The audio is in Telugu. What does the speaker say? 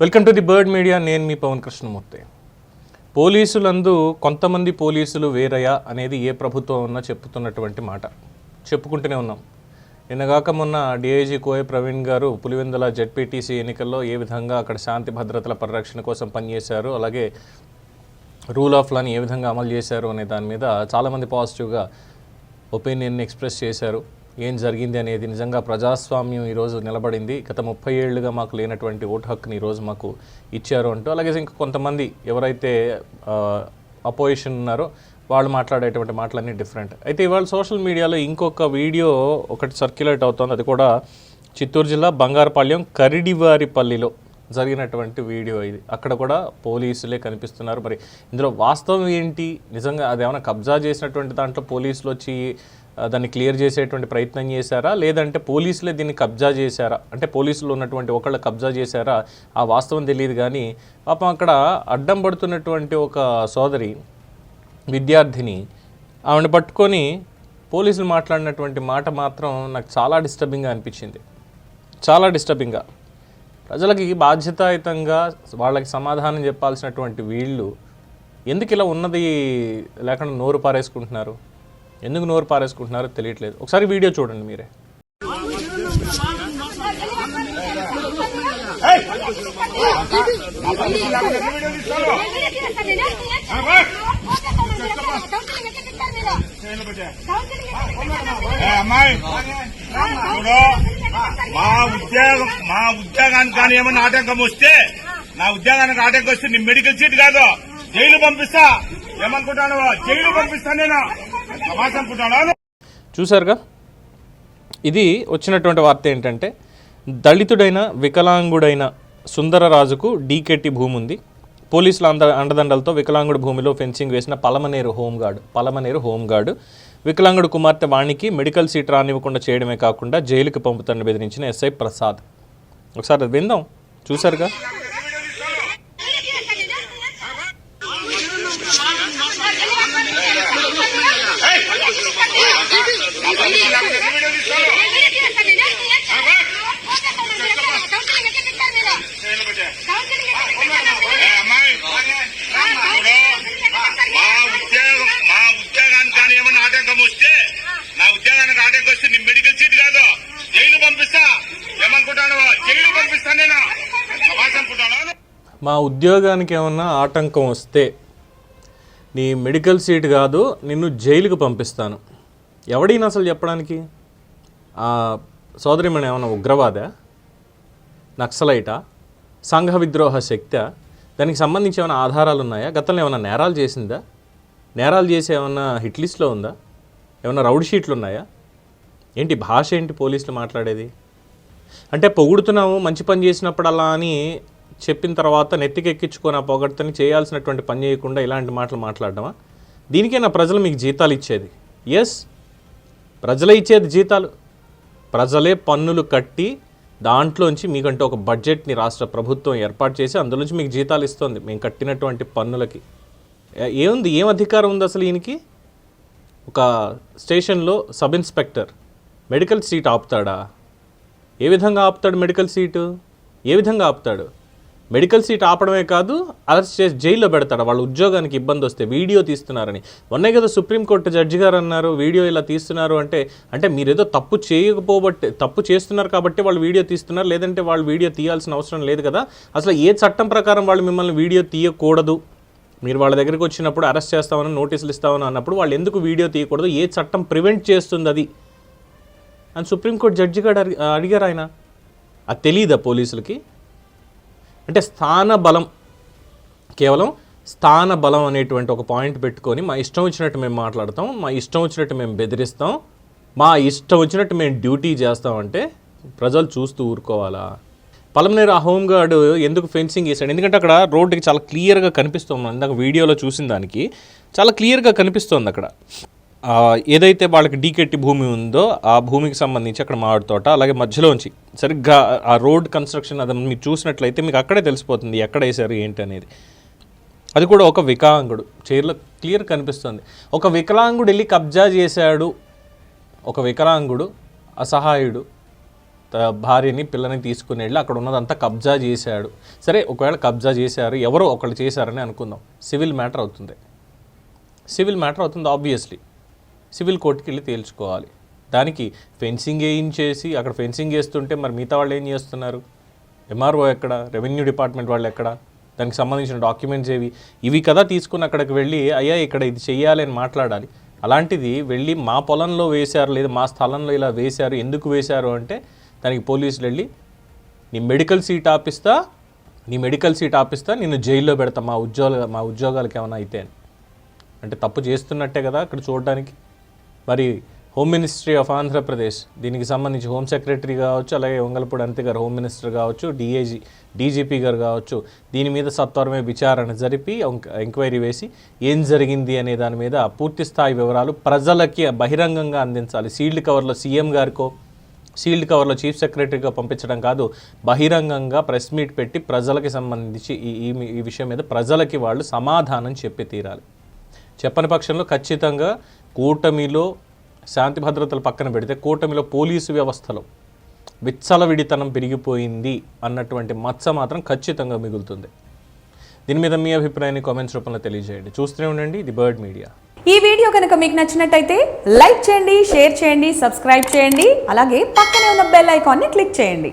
Welcome to the bird media. నేను మీ పవన్ కృష్ణమూర్తి. పోలీసులందు కొంతమంది పోలీసులు వేరయ్యా అనేది ఏ ప్రభుత్వం ఉన్నా చెప్పుతున్నటువంటి మాట. చెప్పుకుంటూనే ఉన్నాం. నిన్నగాక మొన్న డిఐజీ కోయ ప్రవీణ్ గారు పులివెందుల జెడ్పీటీసీ ఎన్నికల్లో ఏ విధంగా అక్కడ శాంతి భద్రతల పరిరక్షణ కోసం పనిచేశారు అలాగే రూల్ ఆఫ్ లాని ఏ విధంగా అమలు చేశారు అనే దాని మీద చాలామంది పాజిటివ్గా ఒపీనియన్ ఎక్స్ప్రెస్ చేశారు. ఏం జరిగింది అనేది నిజంగా ప్రజాస్వామ్యం ఈరోజు నిలబడింది. గత ముప్పై ఏళ్ళుగా మాకు లేనటువంటి ఓటు హక్కుని ఈరోజు మాకు ఇచ్చారు అంటూ అలాగే ఇంకా కొంతమంది ఎవరైతే అపోజిషన్ ఉన్నారో వాళ్ళు మాట్లాడేటువంటి మాటలన్నీ డిఫరెంట్ అయితే ఇవాళ సోషల్ మీడియాలో ఇంకొక వీడియో ఒకటి సర్క్యులేట్ అవుతుంది. అది కూడా చిత్తూరు జిల్లా బంగారపాళ్యం కరిడివారిపల్లిలో జరిగినటువంటి వీడియో ఇది. అక్కడ కూడా పోలీసులే కనిపిస్తున్నారు. మరి ఇందులో వాస్తవం ఏంటి? నిజంగా అది ఏమైనా కబ్జా చేసినటువంటి దాంట్లో పోలీసులు వచ్చి దాన్ని క్లియర్ చేసేటువంటి ప్రయత్నం చేశారా? లేదంటే పోలీసులే దీన్ని కబ్జా చేశారా? అంటే పోలీసులు ఉన్నటువంటి ఒకళ్ళు కబ్జా చేశారా? ఆ వాస్తవం తెలియదు కానీ పాపం అక్కడ అడ్డం పడుతున్నటువంటి ఒక సోదరి విద్యార్థిని ఆవిడ పట్టుకొని పోలీసులు మాట్లాడినటువంటి మాట మాత్రం నాకు చాలా డిస్టర్బింగ్గా అనిపించింది. చాలా డిస్టర్బింగ్గా ప్రజలకి బాధ్యతాయుతంగా వాళ్ళకి సమాధానం చెప్పాల్సినటువంటి వీళ్ళు ఎందుకు ఇలా ఉన్నది లేకుండా నోరు పారేసుకుంటున్నారు? ఎందుకు నోరు పారేసుకుంటున్నారో తెలియట్లేదు ఒకసారి వీడియో చూడండి మీరే అమ్మాయి మా ఉద్యోగం మా ఉద్యోగానికి కానీ ఏమన్నా ఆటంకం వస్తే నా ఉద్యోగానికి ఆటంకం వస్తే నీ మెడికల్ సీట్ కాదు జైలు పంపిస్తా ఏమనుకుంటాను జైలు పంపిస్తా నేను చూసారుగా ఇది వచ్చినటువంటి వార్త ఏంటంటే దళితుడైన వికలాంగుడైన సుందరరాజుకు డీకెట్టి భూమి ఉంది పోలీసుల అంద అండదండలతో వికలాంగుడు భూమిలో ఫెన్సింగ్ వేసిన Palamaneru home guard Palamaneru home guard వికలాంగుడు కుమార్తె వాణికి మెడికల్ సీట్ రానివ్వకుండా చేయడమే కాకుండా జైలుకి పంపుతాన్ని బెదిరించిన ఎస్ఐ ప్రసాద్. ఒకసారి విందాం. చూసారుగా ఏ అమ్మాయి చూడు మా ఉద్యోగం మా ఉద్యోగానికి కానీ ఏమన్నా ఆటంకం వస్తే నా ఉద్యోగానికి వస్తే నీ మెడికల్ సీట్ కాదు. జైలు పంపిస్తా. ఏమనుకుంటాను జైలు పంపిస్తా నేను? అనుకుంటాను? మా ఉద్యోగానికి ఏమన్నా ఆటంకం వస్తే నీ మెడికల్ సీట్ కాదు నిన్ను జైలుకు పంపిస్తాను. ఎవడైనా అసలు చెప్పడానికి? ఆ సోదరిమణి ఏమన్నా ఉగ్రవాదా? నక్సలైటా? సంఘ విద్రోహ శక్తి? దానికి సంబంధించి ఏమైనా ఆధారాలు ఉన్నాయా? గతంలో ఏమైనా నేరాలు చేసిందా? నేరాలు చేసి ఏమైనా హిట్ లిస్ట్లో ఉందా? ఏమైనా రౌడ్ షీట్లు ఉన్నాయా? ఏంటి భాష ఏంటి పోలీసులు మాట్లాడేది? అంటే పొగుడుతున్నాము మంచి పని చేసినప్పుడల్లా అని చెప్పిన తర్వాత నెత్తికెక్కించుకొని ఆ పొగడ్తని చేయాల్సినటువంటి పని చేయకుండా ఇలాంటి మాటలు మాట్లాడడమా? దీనికే నా ప్రజలు మీకు జీతాలు ఇచ్చేది? ఎస్ ప్రజలే ఇచ్చేది జీతాలు? ప్రజలే పన్నులు కట్టి దాంట్లోంచి మీకంటే ఒక బడ్జెట్ని రాష్ట్ర ప్రభుత్వం ఏర్పాటు చేసి అందులోంచి మీకు జీతాలు ఇస్తుంది. మేము కట్టినటువంటి పన్నులకి. ఏముంది? ఏం అధికారం ఉంది అసలు ఈయనకి? ఒక స్టేషన్లో సబ్ ఇన్స్పెక్టర్. మెడికల్ సీట్ ఆపుతాడా? ఏ విధంగా ఆపుతాడు మెడికల్ సీటు? ఏ విధంగా ఆపుతాడు? మెడికల్ సీట్ ఆపడమే కాదు అరెస్ట్ చేసి జైల్లో పెడతాడు? వాళ్ళ ఉద్యోగానికి ఇబ్బంది వస్తే వీడియో తీస్తున్నారని. మొన్నే కదా సుప్రీంకోర్టు జడ్జి గారు అన్నారు వీడియో ఇలా తీస్తున్నారు అంటే అంటే మీరేదో తప్పు చేయకపోబట్టి తప్పు చేస్తున్నారు కాబట్టి వాళ్ళు వీడియో తీస్తున్నారు లేదంటే వాళ్ళు వీడియో తీయాల్సిన అవసరం లేదు కదా. అసలు ఏ చట్టం ప్రకారం వాళ్ళు మిమ్మల్ని వీడియో తీయకూడదు? మీరు వాళ్ళ దగ్గరికి వచ్చినప్పుడు అరెస్ట్ చేస్తామని నోటీసులు ఇస్తామని అన్నప్పుడు వాళ్ళు ఎందుకు వీడియో తీయకూడదు? ఏ చట్టం ప్రివెంట్ చేస్తుంది అది? అని సుప్రీంకోర్టు జడ్జి గారు అడిగారు ఆయన. అది తెలియదా పోలీసులకి? అంటే స్థాన బలం కేవలం స్థాన బలం అనేటువంటి ఒక పాయింట్ పెట్టుకొని మా ఇష్టం వచ్చినట్టు మేము మాట్లాడతాం మా ఇష్టం వచ్చినట్టు మేము బెదిరిస్తాం మా ఇష్టం వచ్చినట్టు మేము డ్యూటీ చేస్తామంటే ప్రజలు చూస్తూ ఊరుకోవాలా? పలమనేరు ఆ హోంగార్డు ఎందుకు ఫెన్సింగ్ వేసాడు ఎందుకంటే అక్కడ రోడ్డుకి చాలా క్లియర్గా కనిపిస్తుంది. ఇందాక వీడియోలో చూసిన దానికి చాలా క్లియర్గా కనిపిస్తుంది అక్కడ. ఏదైతే వాళ్ళకి డీకెట్టి భూమి ఉందో ఆ భూమికి సంబంధించి అక్కడ మామిడి తోట అలాగే మధ్యలోంచి సరిగ్గా ఆ రోడ్ కన్స్ట్రక్షన్ అది మీరు చూసినట్లయితే మీకు అక్కడే తెలిసిపోతుంది ఎక్కడ వేసారు ఏంటి అనేది. అది కూడా ఒక వికలాంగుడు చైర్లో క్లియర్ కనిపిస్తుంది. ఒక వికలాంగుడు వెళ్ళి కబ్జా చేశాడు ఒక వికలాంగుడు అసహాయుడు భార్యని పిల్లని తీసుకుని వెళ్ళి అక్కడ ఉన్నదంతా కబ్జా చేశాడు. సరే ఒకవేళ కబ్జా చేశారు ఎవరో ఒకళ్ళు చేశారని అనుకుందాం. సివిల్ మ్యాటర్ అవుతుంది. సివిల్ మ్యాటర్ అవుతుంది ఆబ్వియస్లీ. సివిల్ కోర్టుకి వెళ్ళి తేల్చుకోవాలి. దానికి ఫెన్సింగ్ వేయించేసి అక్కడ ఫెన్సింగ్ వేస్తుంటే మరి మిగతా వాళ్ళు ఏం చేస్తున్నారు? ఎంఆర్ఓ ఎక్కడ? రెవెన్యూ డిపార్ట్మెంట్ వాళ్ళు ఎక్కడ? దానికి సంబంధించిన డాక్యుమెంట్స్ ఏవి? ఇవి కదా తీసుకుని అక్కడికి వెళ్ళి అయ్యా ఇక్కడ ఇది చెయ్యాలి అని మాట్లాడాలి. అలాంటిది వెళ్ళి మా పొలంలో వేశారు లేదా మా స్థలంలో ఇలా వేశారు ఎందుకు వేశారు అంటే దానికి పోలీసులు వెళ్ళి నీ మెడికల్ సీట్ ఆపిస్తా నీ మెడికల్ సీట్ ఆపిస్తా నిన్ను జైల్లో పెడతా మా ఉద్యోగాలు మా ఉద్యోగాలకు ఏమైనా అయితే అంటే తప్పు చేస్తున్నట్టే కదా అక్కడ చూడడానికి. మరి హోమ్ మినిస్ట్రీ ఆఫ్ ఆంధ్రప్రదేశ్ దీనికి సంబంధించి హోమ్ సెక్రటరీ కావచ్చు అలాగే వంగలపూడి అంతే గారు హోమ్ మినిస్టర్ కావచ్చు డిఐజీ డీజీపీ గారు కావచ్చు దీని మీద సత్వరమే విచారణ జరిపి ఎంక్వైరీ వేసి ఏం జరిగింది అనే దాని మీద పూర్తి స్థాయి వివరాలు ప్రజలకి బహిరంగంగా అందించాలి. సీల్డ్ కవర్లో సీఎం గారికో సీల్డ్ కవర్లో చీఫ్ సెక్రటరీగా పంపించడం కాదు బహిరంగంగా ప్రెస్ మీట్ పెట్టి ప్రజలకి సంబంధించి ఈ- ఈ విషయం మీద ప్రజలకి వాళ్ళు సమాధానం చెప్పి తీరాలి. చెప్పని పక్షంలో ఖచ్చితంగా కూటమిలో శాంతి భద్రతలు పక్కన పెడితే కూటమిలో పోలీసు వ్యవస్థలో విచ్చలవిడితనం పెరిగిపోయింది అన్నటువంటి మచ్చ మాత్రం ఖచ్చితంగా మిగులుతుంది. దీని మీద మీ అభిప్రాయాన్ని కామెంట్స్ రూపంలో తెలియజేయండి. చూస్తూనే ఉండండి ది బర్డ్ మీడియా. ఈ వీడియో కనుక మీకు నచ్చినట్టయితే లైక్ చేయండి షేర్ చేయండి సబ్స్క్రైబ్ చేయండి అలాగే పక్కనే ఉన్న బెల్ ఐకాన్ని క్లిక్ చేయండి.